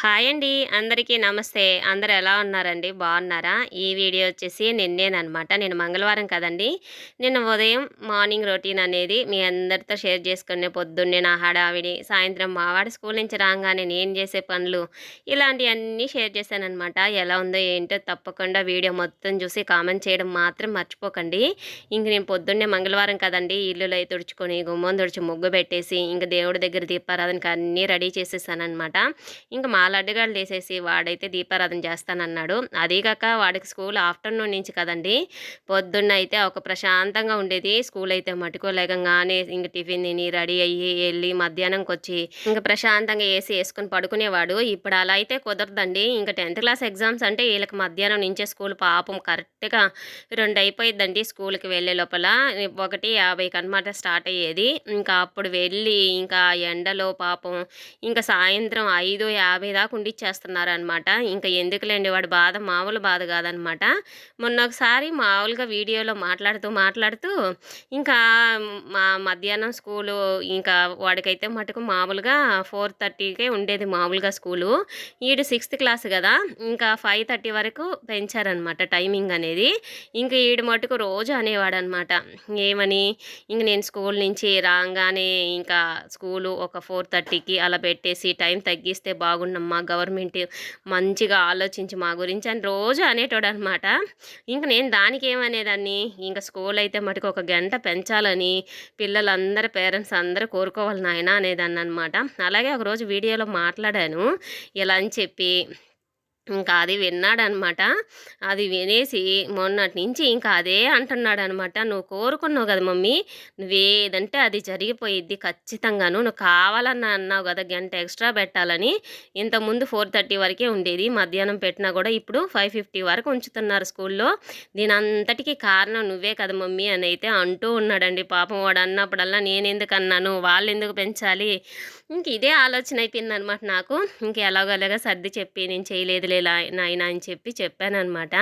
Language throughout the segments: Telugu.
హాయ్ అండి. అందరికీ నమస్తే. అందరు ఎలా ఉన్నారండి? బాగున్నారా? ఈ వీడియో వచ్చేసి నిన్నేనమాట నేను మంగళవారం కదండి. నిన్న ఉదయం మార్నింగ్ రొటీన్ అనేది మీ అందరితో షేర్ చేసుకునే పొద్దున్నే నా హడావిడి సాయంత్రం మావాడి స్కూల్ నుంచి రాగానే నేను చేసే పనులు ఇలాంటివన్నీ షేర్ చేశానమాట ఎలా ఉందో ఏంటో తప్పకుండా వీడియో మొత్తం చూసి కామెంట్ చేయడం మాత్రం మర్చిపోకండి. ఇంక నేను పొద్దున్నే మంగళవారం కదండి ఇల్లులో తుడుచుకొని గుమ్మం తుడిచి ముగ్గు పెట్టేసి ఇంక దేవుడి దగ్గర దీపారాధనకి అన్నీ రెడీ చేసేసానమాట ఇంకా లడ్డుగాళ్ళు వేసేసి వాడైతే దీపారాధన చేస్తానన్నాడు. అదీగాక వాడికి స్కూల్ ఆఫ్టర్నూన్ నుంచి కదండి. పొద్దున్న అయితే ఒక ప్రశాంతంగా ఉండేది. స్కూల్ అయితే మటుకోలేకంగానే ఇంక టిఫిన్ తిని రెడీ అయ్యి వెళ్ళి మధ్యాహ్నంకి వచ్చి ఇంకా ప్రశాంతంగా వేసి వేసుకుని పడుకునేవాడు. ఇప్పుడు అలా అయితే కుదరదండి. ఇంకా టెన్త్ క్లాస్ ఎగ్జామ్స్ అంటే వీళ్ళకి మధ్యాహ్నం నుంచే స్కూల్ పాపం కరెక్ట్గా రెండు అయిపోయిద్దండి స్కూల్కి వెళ్ళే లోపల. ఒకటి యాభైకి అనమాట స్టార్ట్ అయ్యేది. ఇంకా అప్పుడు వెళ్ళి ఇంకా ఎండలో పాపం ఇంకా సాయంత్రం ఐదు యాభై దాకా ఉండిచ్చేస్తున్నారు అనమాట ఇంకా ఎందుకులేండి వాడి బాధ? మామూలు బాధ కాదనమాట. మొన్న ఒకసారి మామూలుగా వీడియోలో మాట్లాడుతూ మాట్లాడుతూ ఇంకా మా మధ్యాహ్నం స్కూలు ఇంకా వాడికైతే మటుకు మామూలుగా ఫోర్ థర్టీకే ఉండేది మామూలుగా స్కూలు. ఈడు సిక్స్త్ క్లాస్ కదా ఇంకా ఫైవ్ థర్టీ వరకు పెంచారనమాట టైమింగ్ అనేది. ఇంకా ఈడు మటుకు రోజు అనేవాడు అనమాట ఏమని? ఇంక నేను స్కూల్ నుంచి రాగానే ఇంకా స్కూలు ఒక ఫోర్ థర్టీకి అలా పెట్టేసి టైం తగ్గిస్తే బాగుండమ్మా మా గవర్నమెంట్ మంచిగా ఆలోచించి మా గురించి అని రోజు అనేటోడు అనమాట ఇంక నేను దానికి ఏమనేదాన్ని ఇంకా స్కూల్ అయితే మటుకు ఒక గంట పెంచాలని పిల్లలందరూ పేరెంట్స్ అందరూ కోరుకోవాలి నాయన అనేదాన్ని అనమాట అలాగే ఒకరోజు వీడియోలో మాట్లాడాను. ఇలా అని చెప్పి ఇంకా అది విన్నాడనమాట. అది వినేసి మొన్నటి నుంచి ఇంకా అదే అంటున్నాడు అనమాట నువ్వు కోరుకున్నావు కదా మమ్మీ నువ్వేదంటే అది జరిగిపోయిద్ది ఖచ్చితంగాను. నువ్వు కావాలని అన్నావు కదా గంట ఎక్స్ట్రా పెట్టాలని. ఇంతకుముందు ఫోర్ థర్టీ వరకే ఉండేది. మధ్యాహ్నం పెట్టినా కూడా ఇప్పుడు ఫైవ్ ఫిఫ్టీ వరకు ఉంచుతున్నారు స్కూల్లో. దీని అంతటికీ కారణం నువ్వే కదా మమ్మీ అని అయితే అంటూ ఉన్నాడండి. పాపం వాడు అన్నప్పుడల్లా నేను ఎందుకు అన్నాను? వాళ్ళు ఎందుకు పెంచాలి? ఇంక ఇదే ఆలోచన అయిపోయింది అనమాట నాకు. ఇంక ఎలాగోలాగా సర్ది చెప్పి నేను చేయలేదులే నాయన అని చెప్పి చెప్పానమాట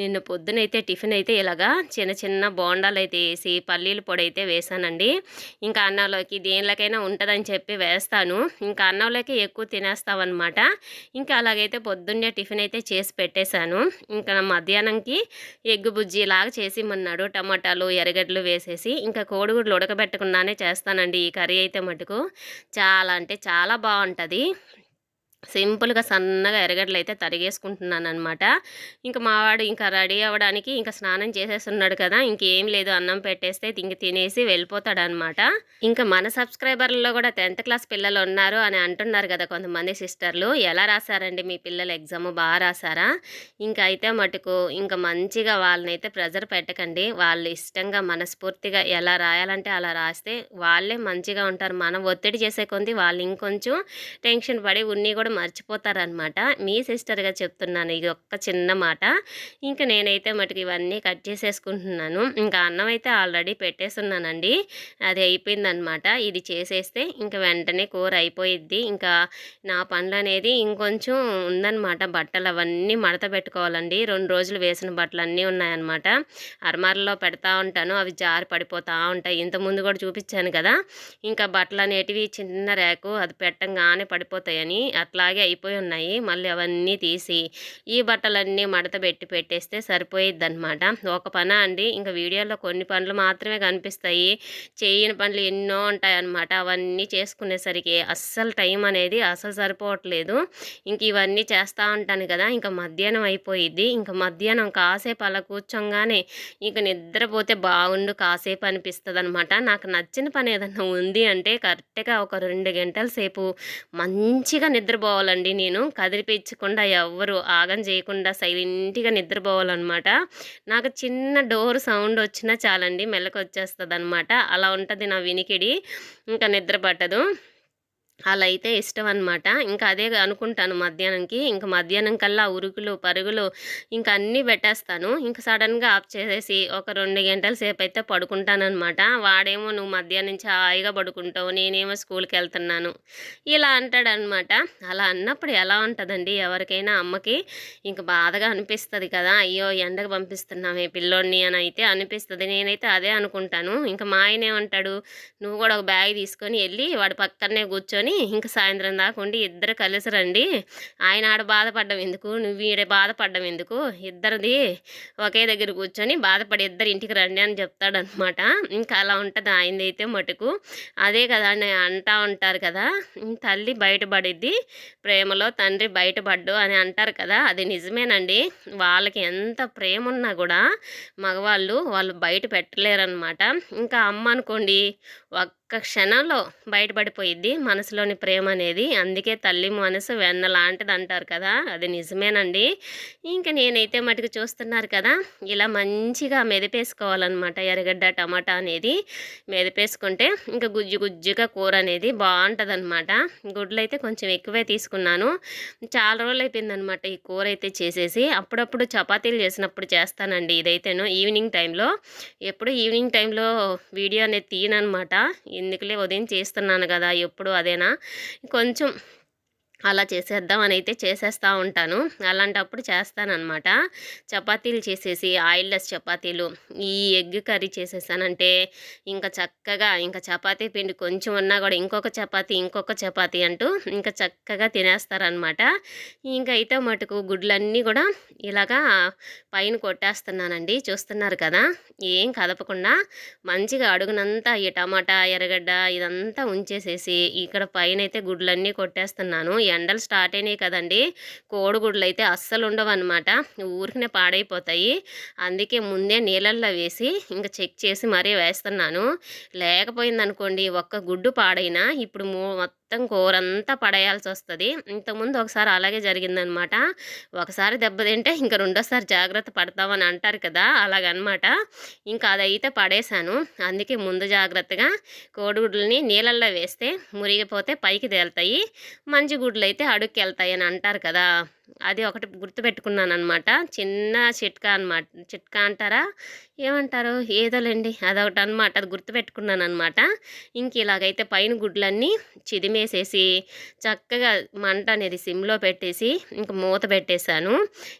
నిన్న పొద్దునైతే టిఫిన్ అయితే ఇలాగా చిన్న చిన్న బోండాలు అయితే వేసి పల్లీల పొడి అయితే వేసానండి. ఇంకా అన్నంలోకి దేనిలోకైనా ఉంటుందని చెప్పి వేస్తాను. ఇంకా అన్నంలోకి ఎక్కువ తినేస్తామన్నమాట ఇంకా అలాగైతే పొద్దున్నే టిఫిన్ అయితే చేసి పెట్టేశాను. ఇంకా మధ్యాహ్నంకి ఎగ్గు బుజ్జి లాగా చేసి మన్నాడు టమాటాలు ఎర్రగడ్డలు వేసేసి ఇంకా కోడిగుడ్లు ఉడకబెట్టకుండానే చేస్తానండి ఈ కర్రీ అయితే మటుకు. చాలా అంటే చాలా బాగుంటుంది. సింపుల్గా సన్నగా ఎరగడ్లు అయితే తరిగేసుకుంటున్నాను అనమాట ఇంకా మావాడు ఇంకా రెడీ అవ్వడానికి ఇంకా స్నానం చేసేస్తున్నాడు కదా ఇంకేం లేదు అన్నం పెట్టేస్తే ఇంక తినేసి వెళ్ళిపోతాడు అనమాట ఇంకా మన సబ్స్క్రైబర్లలో కూడా టెన్త్ క్లాస్ పిల్లలు ఉన్నారు అని అంటున్నారు కదా కొంతమంది సిస్టర్లు. ఎలా రాశారండి మీ పిల్లలు? ఎగ్జామ్ బాగా రాశారా? ఇంకా అయితే మటుకు ఇంకా మంచిగా వాళ్ళని అయితే ప్రెజర్ పెట్టకండి. వాళ్ళు ఇష్టంగా మనస్ఫూర్తిగా ఎలా రాయాలంటే అలా రాస్తే వాళ్ళే మంచిగా ఉంటారు. మనం ఒత్తిడి చేసే కొంది వాళ్ళు ఇంకొంచెం టెన్షన్ పడి ఉన్ని కూడా కూడా మర్చిపోతారనమాట మీ సిస్టర్గా చెప్తున్నాను ఇది ఒక్క చిన్న మాట. ఇంకా నేనైతే మటుకు ఇవన్నీ కట్ చేసేసుకుంటున్నాను. ఇంకా అన్నం అయితే ఆల్రెడీ పెట్టేస్తున్నానండి అది అయిపోయిందనమాట ఇది చేసేస్తే ఇంకా వెంటనే కూర అయిపోయిద్ది. ఇంకా నా పనులు అనేది ఇంకొంచెం ఉందన్నమాట. బట్టలు అవన్నీ మడత పెట్టుకోవాలండి. రెండు రోజులు వేసిన బట్టలు అన్నీ ఉన్నాయన్నమాట. అర్మార్లో పెడతా ఉంటాను. అవి జారి పడిపోతూ ఉంటాయి. ఇంతకుముందు కూడా చూపించాను కదా. ఇంకా బట్టలు అనేటివి చిన్న ర్యాకు అది పెట్టంగానే పడిపోతాయని అట్లా అట్లాగే అయిపోయి ఉన్నాయి. మళ్ళీ అవన్నీ తీసి ఈ బట్టలన్నీ మడత పెట్టి పెట్టేస్తే సరిపోయిద్ది అనమాట ఒక పన అండి? ఇంకా వీడియోలో కొన్ని పనులు మాత్రమే కనిపిస్తాయి. చేయని పనులు ఎన్నో ఉంటాయి అనమాట అవన్నీ చేసుకునేసరికి అస్సలు టైం అనేది అసలు సరిపోవట్లేదు. ఇంక ఇవన్నీ చేస్తూ ఉంటాను కదా ఇంకా మధ్యాహ్నం అయిపోయిద్ది. ఇంకా మధ్యాహ్నం కాసేపు అలా కూర్చోగానే ఇంక నిద్రపోతే బాగుండు కాసేపు అనిపిస్తుంది అనమాట నాకు నచ్చిన పని ఏదన్నా ఉంది అంటే కరెక్ట్గా ఒక రెండు గంటల సేపు మంచిగా నిద్రపో నిద్రపోవాలండి నేను. కదిలిపించకుండా ఎవ్వరు ఆగం చేయకుండా సైలెంట్గా నిద్రపోవాలన్నమాట. నాకు చిన్న డోర్ సౌండ్ వచ్చినా చాలండి మెలకు వచ్చేస్తుంది అనమాట అలా ఉంటుంది నా వినికిడి. ఇంకా నిద్ర పట్టదు. అలా అయితే ఇష్టం అనమాట ఇంకా అదే అనుకుంటాను మధ్యాహ్నంకి. ఇంకా మధ్యాహ్నం కల్లా ఉరుకులు పరుగులు ఇంకా అన్నీ పెట్టేస్తాను. ఇంకా సడన్గా ఆఫ్ చేసేసి ఒక రెండు గంటల సేపు అయితే పడుకుంటానమాట వాడేమో నువ్వు మధ్యాహ్నం నుంచి హాయిగా పడుకుంటావు నేనేమో స్కూల్కి వెళ్తున్నాను. ఇలా అంటాడనమాట అలా అన్నప్పుడు ఎలా ఉంటుందండి ఎవరికైనా అమ్మకి? ఇంకా బాధగా అనిపిస్తుంది కదా. అయ్యో ఎండకు పంపిస్తున్నామే పిల్లోడిని అని అయితే అనిపిస్తుంది. నేనైతే అదే అనుకుంటాను. ఇంకా మా ఆయన ఏమంటాడు? నువ్వు కూడా ఒక బ్యాగ్ తీసుకొని వెళ్ళి వాడి పక్కనే కూర్చొని కూర్చొని ఇంకా సాయంత్రం దాకా ఉండి ఇద్దరు కలిసి రండి. ఆయన ఆడ బాధపడ్డం ఎందుకు? నువ్వు ఈడ బాధపడ్డం ఎందుకు? ఇద్దరిది ఒకే దగ్గర కూర్చొని బాధపడి ఇద్దరు ఇంటికి రండి అని చెప్తాడనమాట ఇంకా అలా ఉంటుంది. ఆయనది అయితే మటుకు. అదే కదా అని అంటా ఉంటారు కదా. తల్లి బయటపడిద్ది. ప్రేమలో తండ్రి బయటపడ్డు అని అంటారు కదా. అది నిజమేనండి. వాళ్ళకి ఎంత ప్రేమ ఉన్నా కూడా మగవాళ్ళు వాళ్ళు బయట పెట్టలేరనమాట ఇంకా అమ్మ అనుకోండి ఒక్క క్షణంలో బయటపడిపోయిద్ది మనసులోని ప్రేమ అనేది అందుకే తల్లి మనసు వెన్న లాంటిది అంటారు కదా అది నిజమేనండి. ఇంకా నేనైతే మటుకు చూస్తున్నారు కదా ఇలా మంచిగా మెదిపేసుకోవాలన్నమాట. ఎర్రగడ్డ టమాటా అనేది మెదిపేసుకుంటే ఇంకా గుజ్జు గుజ్జుగా కూర అనేది బాగుంటుంది అనమాట గుడ్లు అయితే కొంచెం ఎక్కువే తీసుకున్నాను. చాలా రోజులు అయిపోయిందనమాట ఈ కూర అయితే చేసేసి. అప్పుడప్పుడు చపాతీలు చేసినప్పుడు చేస్తానండి ఇదైతేను ఈవినింగ్ టైంలో. ఎప్పుడు ఈవినింగ్ టైంలో వీడియో అనేది తీయనమాట ఎందుకులే ఉదయం చేస్తున్నాను కదా? ఎప్పుడు అదేనా? కొంచెం అలా చేసేద్దాం అని అయితే చేసేస్తూ ఉంటాను. అలాంటప్పుడు చేస్తానన్నమాట. చపాతీలు చేసేసి ఆయిల్లెస్ చపాతీలు ఈ ఎగ్ కర్రీ చేసేసానంటే ఇంకా చక్కగా ఇంకా చపాతీ పిండి కొంచెం ఉన్నా కూడా ఇంకొక చపాతీ ఇంకొక చపాతీ అంటూ ఇంకా చక్కగా తినేస్తారనమాట ఇంకా అయితే మటుకు గుడ్లన్నీ కూడా ఇలాగా పైన కొట్టేస్తున్నానండి. చూస్తున్నారు కదా? ఏం కదపకుండా మంచిగా అడుగునంతా ఈ టమాటా ఎర్రగడ్డ ఇదంతా ఉంచేసేసి ఇక్కడ పైన అయితే గుడ్లన్నీ కొట్టేస్తున్నాను. ఎండలు స్టార్ట్ అయినాయి కదండి. కోడిగుడ్లు అయితే అస్సలు ఉండవు అనమాట ఊరికనే పాడైపోతాయి. అందుకే ముందే నీళ్ళల్లో వేసి ఇంకా చెక్ చేసి మరీ వేస్తున్నాను. లేకపోయిందనుకోండి ఒక్క గుడ్డు పాడైనా ఇప్పుడు మొత్తం కూరంతా పడేయాల్సి వస్తుంది ఇంతకుముందు ఒకసారి అలాగే జరిగిందనమాట. ఒకసారి దెబ్బతింటే ఇంకా రెండోసారి జాగ్రత్త పడతామని అంటారు కదా అలాగనమాట. ఇంకా అదైతే పడేశాను. అందుకే ముందు జాగ్రత్తగా కోడిగుడ్లని నీళ్ళల్లో వేస్తే మురిగిపోతే పైకి తేలుతాయి. మంచి గుడ్లు అయితే అడుక్కి వెళ్తాయి అని అంటారు కదా. అది ఒకటి గుర్తుపెట్టుకున్నాను అనమాట చిన్న చిట్కా అనమాట చిట్కా అంటారా? ఏమంటారు? ఏదోలేండి. అదొకటి అనమాట అది గుర్తుపెట్టుకున్నాను అనమాట ఇంక ఇలాగైతే పైన గుడ్లన్నీ చిదిమేసేసి చక్కగా మంట అనేది సిమ్లో పెట్టేసి ఇంక మూత పెట్టేశాను.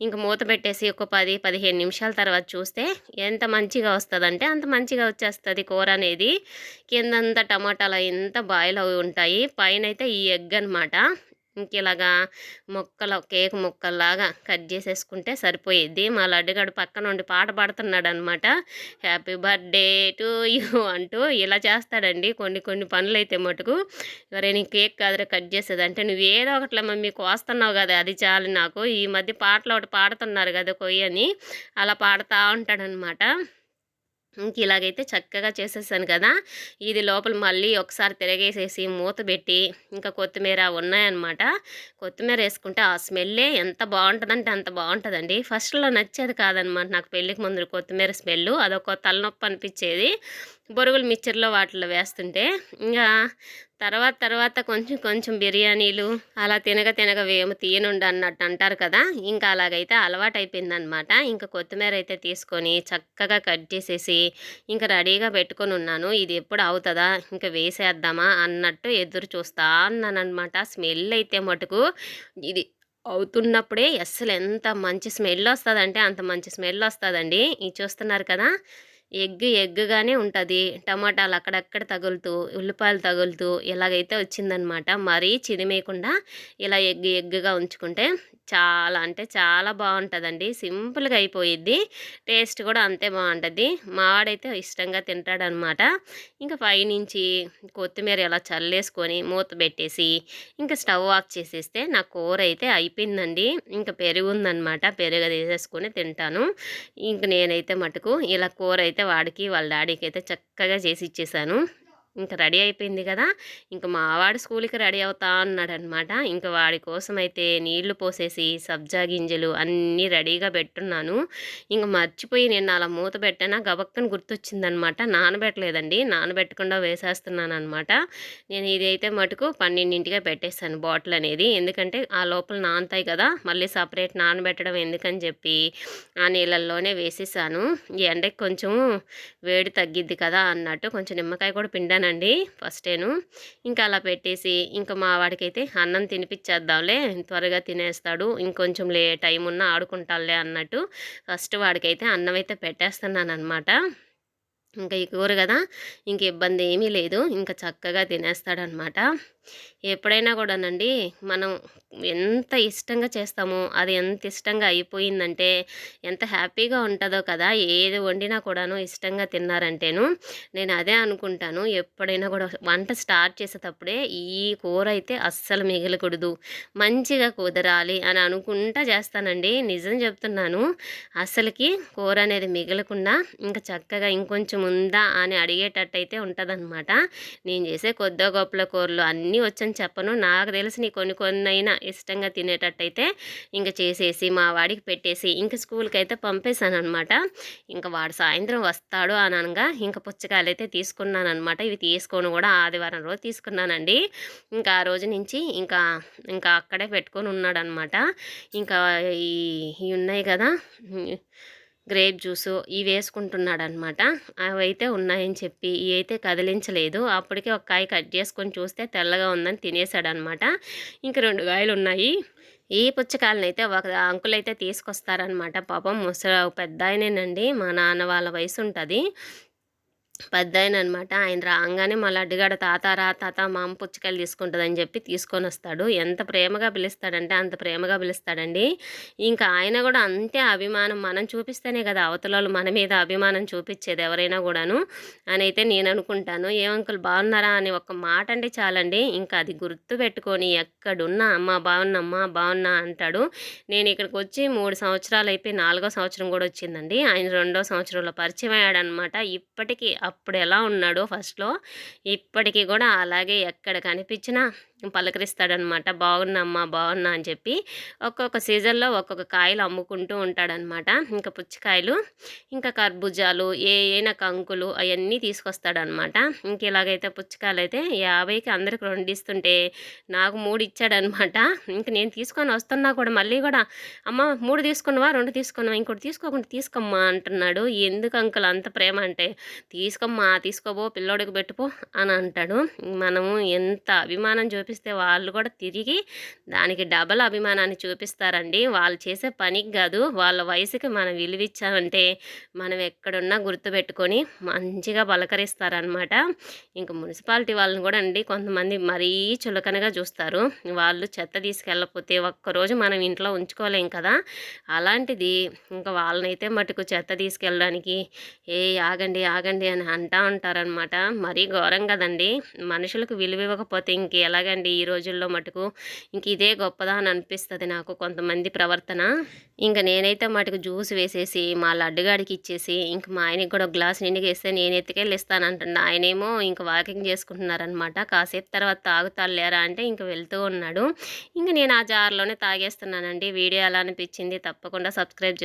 ఇంక మూత పెట్టేసి ఒక పది పదిహేను నిమిషాల తర్వాత చూస్తే ఎంత మంచిగా వస్తుందంటే అంత మంచిగా వచ్చేస్తుంది కూర అనేది. కిందంతా టమాటాలు ఎంత బాయిల్ అవి ఉంటాయి. పైన అయితే ఈ ఎగ్ అనమాట ఇంక ఇలాగా ముక్కలు కేక్ మొక్కల్లాగా కట్ చేసేసుకుంటే సరిపోయేది. మా లడ్డుగాడు పక్కన ఉండి పాట పాడుతున్నాడు అనమాట హ్యాపీ బర్త్డే టు యూ అంటూ ఇలా చేస్తాడండి. కొన్ని కొన్ని పనులు అయితే మటుకు ఎవరైనా కేక్ కాదురా కట్ చేసేది అంటే నువ్వు ఏదో ఒకట్లా మమ్మీ కోస్తున్నావు కదా అది చాలు నాకు. ఈ మధ్య పాటలు ఒకటి పాడుతున్నారు కదా కొయ్యని అలా పాడుతూ ఉంటాడనమాట. ఇంక ఇలాగైతే చక్కగా చేసేసాను కదా. ఇది లోపల మళ్ళీ ఒకసారి తిరగేసేసి మూత పెట్టి ఇంకా కొత్తిమీర ఉన్నాయన్నమాట. కొత్తిమీర వేసుకుంటే ఆ స్మెల్లే ఎంత బాగుంటుందంటే అంత బాగుంటుందండి. ఫస్ట్లో నచ్చేది కాదనమాట నాకు పెళ్ళికి ముందు కొత్తిమీర స్మెల్ అదొక తలనొప్పి అనిపించేది. బొరుగులు మిక్చర్లో వాటిలో వేస్తుంటే ఇంకా తర్వాత తర్వాత కొంచెం కొంచెం బిర్యానీలు అలా తినగ తినగ వేము తీయనుండి అన్నట్టు అంటారు కదా ఇంకా అలాగైతే అలవాటు అయిపోయిందనమాట ఇంకా కొత్తిమీర అయితే తీసుకొని చక్కగా కట్ చేసేసి ఇంకా రెడీగా పెట్టుకొని ఉన్నాను. ఇది ఎప్పుడు అవుతుందా ఇంకా వేసేద్దామా అన్నట్టు ఎదురు చూస్తా అన్నానమాట స్మెల్ అయితే మటుకు ఇది అవుతున్నప్పుడే అస్సలు ఎంత మంచి స్మెల్ వస్తుందంటే అంత మంచి స్మెల్ వస్తుందండి. ఇది చూస్తున్నారు కదా ఎగ్ ఎగ్గానే ఉంటుంది. టమాటాలు అక్కడక్కడ తగులుతూ ఉల్లిపాయలు తగులుతూ ఇలాగైతే వచ్చిందనమాట మరీ చిదిమేయకుండా ఇలా ఎగ్ ఎగ్గుగా ఉంచుకుంటే చాలా అంటే చాలా బాగుంటుందండి సింపుల్గా అయిపోయిద్ది. టేస్ట్ కూడా అంతే బాగుంటుంది మావాడైతే ఇష్టంగా తింటాడనమాట. ఇంకా పైనుంచి కొత్తిమీర ఇలా చల్లేసుకొని మూత పెట్టేసి ఇంకా స్టవ్ ఆఫ్ చేసేస్తే నా కూర అయితే అయిపోయిందండి. ఇంకా పెరుగు ఉందనమాట పెరుగు తీసేసుకొని తింటాను. ఇంక నేనైతే మటుకు ఇలా కూర అయితే వాడికి వాళ్ళ డాడీకి అయితే చక్కగా చేసి ఇచ్చేసాను. ఇంకా రెడీ అయిపోయింది కదా! ఇంకా మావాడు స్కూల్కి రెడీ అవుతా అన్నాడనమాట. ఇంకా వాడి కోసం అయితే నీళ్ళు పోసేసి సబ్జా గింజలు అన్నీ రెడీగా పెట్టున్నాను. ఇంకా మర్చిపోయి నేను అలా మూత పెట్టానా గబక్కని గుర్తొచ్చిందనమాట. నానబెట్టలేదండి. నానబెట్టకుండా వేసేస్తున్నాను అనమాట నేను ఇదైతే మటుకు పన్నెండింటిగా పెట్టేస్తాను బాటిల్ అనేది ఎందుకంటే ఆ లోపల నానతాయి కదా! మళ్ళీ సపరేట్ నానబెట్టడం ఎందుకని చెప్పి ఆ నీళ్ళల్లోనే వేసేసాను. ఈ ఎండకి కొంచెం వేడి తగ్గిద్ది కదా! అన్నట్టు కొంచెం నిమ్మకాయ కూడా పిండాను పెట్టానండి ఫస్టేను ఇంకా అలా పెట్టేసి ఇంకా మా వాడికైతే అన్నం తినిపించేద్దాంలే త్వరగా తినేస్తాడు ఇంకొంచెం లే టైం ఉన్నా ఆడుకుంటాలే అన్నట్టు ఫస్ట్ వాడికైతే అన్నం అయితే పెట్టేస్తున్నాను అనమాట ఇంకా ఈ కూర కదా ఇంక ఇబ్బంది ఏమీ లేదు ఇంకా చక్కగా తినేస్తాడనమాట ఎప్పుడైనా కూడానండి మనం ఎంత ఇష్టంగా చేస్తామో అది ఎంత ఇష్టంగా అయిపోయిందంటే ఎంత హ్యాపీగా ఉంటుందో కదా ఏది వండినా కూడాను ఇష్టంగా తిన్నారంటేను నేను అదే అనుకుంటాను. ఎప్పుడైనా కూడా వంట స్టార్ట్ చేసేటప్పుడే ఈ కూర అయితే అస్సలు మిగలకూడదు మంచిగా కుదరాలి అని అనుకుంటా చేస్తానండి. నిజం చెప్తున్నాను అసలుకి కూర అనేది మిగలకుండా ఇంకా చక్కగా ఇంకొంచెం ఉందా అని అడిగేటట్టయితే ఉంటుందన్నమాట. నేను చేసే కొద్దో గొప్పల కూరలు అన్నీ వచ్చని చెప్పను. నాకు తెలిసి కొన్ని కొన్ని అయినా ఇష్టంగా తినేటట్టయితే ఇంకా చేసేసి మా వాడికి పెట్టేసి ఇంక స్కూల్కి అయితే పంపేశాను అనమాట ఇంకా వాడు సాయంత్రం వస్తాడు అని అనగా ఇంకా పుచ్చకాయలు అయితే తీసుకున్నాను అనమాట ఇవి తీసుకొని కూడా ఆదివారం రోజు తీసుకున్నానండి. ఇంకా ఆ రోజు నుంచి ఇంకా ఇంకా అక్కడే పెట్టుకొని ఉన్నాడనమాట ఇంకా ఈ ఇవి ఉన్నాయి కదా గ్రేప్ జ్యూసు ఇవి వేసుకుంటున్నాడు అనమాట అవైతే ఉన్నాయని చెప్పి ఇవి అయితే కదిలించలేదు. అప్పటికే ఒక కాయ కట్ చేసుకొని చూస్తే తెల్లగా ఉందని తినేసాడు అనమాట ఇంక రెండు కాయలు ఉన్నాయి. ఈ పుచ్చకాయలను అయితే ఒక అంకుల్ అయితే తీసుకొస్తారనమాట పాపం ముసలి పెద్ద ఆయనేనండి మా నాన్న వాళ్ళ వయసు ఉంటుంది పెద్ద ఆయన అనమాట ఆయన రాగానే మళ్ళీ అడ్డుగాడ తాత రా తాత మా అమ్మ పుచ్చకాయలు తీసుకుంటుందని చెప్పి తీసుకొని వస్తాడు ఎంత ప్రేమగా పిలుస్తాడంటే అంత ప్రేమగా పిలుస్తాడండి. ఇంకా ఆయన కూడా అంతే అభిమానం. మనం చూపిస్తేనే కదా అవతల మన మీద అభిమానం చూపించేది ఎవరైనా కూడాను అని అయితే నేను అనుకుంటాను. ఏ అంకుల్ బాగున్నారా? అని ఒక మాట అంటే చాలండి. ఇంకా అది గుర్తు పెట్టుకొని ఎక్కడున్నా అమ్మ బాగున్నమ్మా బాగున్నా అంటాడు. నేను ఇక్కడికి వచ్చి మూడు సంవత్సరాలు అయిపోయి నాలుగో సంవత్సరం కూడా వచ్చిందండి. ఆయన రెండో సంవత్సరంలో పరిచయం అయ్యాడనమాట. ఇప్పటికీ అప్పుడు ఎలా ఉన్నాడో ఫస్ట్లో ఇప్పటికీ కూడా అలాగే ఎక్కడ కనిపించినా పలకరిస్తాడనమాట. బాగున్నామ్మా బాగున్నా అని చెప్పి ఒక్కొక్క సీజన్లో ఒక్కొక్క కాయలు అమ్ముకుంటూ ఉంటాడనమాట. ఇంకా పుచ్చకాయలు ఇంకా కర్బూజాలు ఏ అయినా కంకులు అవన్నీ తీసుకొస్తాడనమాట. ఇంక ఇలాగైతే పుచ్చకాయలు అయితే యాభైకి అందరికి రెండు ఇస్తుంటే నాకు మూడు ఇచ్చాడనమాట. ఇంక నేను తీసుకొని వస్తున్నా కూడా మళ్ళీ కూడా అమ్మ మూడు తీసుకున్నావా? రెండు తీసుకున్నావా? ఇంకోటి తీసుకోకుండా తీసుకోమ్మా అంటున్నాడు. ఎందుకు అంకుల్ అంత ప్రేమ అంటే తీసుకోమ్మా తీసుకోబో పిల్లోడికి పెట్టుపో అని అంటాడు. మనము ఎంత అభిమానం చూపిస్తే వాళ్ళు కూడా తిరిగి దానికి డబల్ అభిమానాన్ని చూపిస్తారండి. వాళ్ళు చేసే పనికి కాదు. వాళ్ళ వయసుకి మనం విలువిచ్చామంటే మనం ఎక్కడున్నా గుర్తుపెట్టుకొని మంచిగా పలకరిస్తారనమాట ఇంకా మున్సిపాలిటీ వాళ్ళని కూడా అండి కొంతమంది మరీ చులకనగా చూస్తారు. వాళ్ళు చెత్త తీసుకెళ్ళకపోతే ఒక్కరోజు మనం ఇంట్లో ఉంచుకోలేం కదా. అలాంటిది ఇంకా వాళ్ళనైతే మటుకు చెత్త తీసుకెళ్ళడానికి ఏ ఆగండి ఆగండి అని అంటా ఉంటారనమాట మరీ ఘోరం కదండి. మనుషులకు విలువ ఇవ్వకపోతే ఇంక ఎలాగండి ఈ రోజుల్లో మటుకు. ఇంక ఇదే గొప్పదా అని అనిపిస్తుంది నాకు కొంతమంది ప్రవర్తన. ఇంకా నేనైతే మటుకు జ్యూస్ వేసేసి మా లడ్డుగాడికి ఇచ్చేసి ఇంక మా ఆయనకి కూడా ఒక గ్లాస్ నిండికి వేస్తే నేను ఎత్తుకెళ్ళి ఇస్తానంటున్నా ఆయనేమో ఇంక వాకింగ్ చేసుకుంటున్నారనమాట కాసేపు తర్వాత తాగుతారు లేరా అంటే ఇంక వెళ్తూ ఉన్నాడు. ఇంక నేను ఆ జార్లోనే తాగేస్తున్నానండి. వీడియో ఎలా అనిపించింది తప్పకుండా సబ్స్క్రైబ్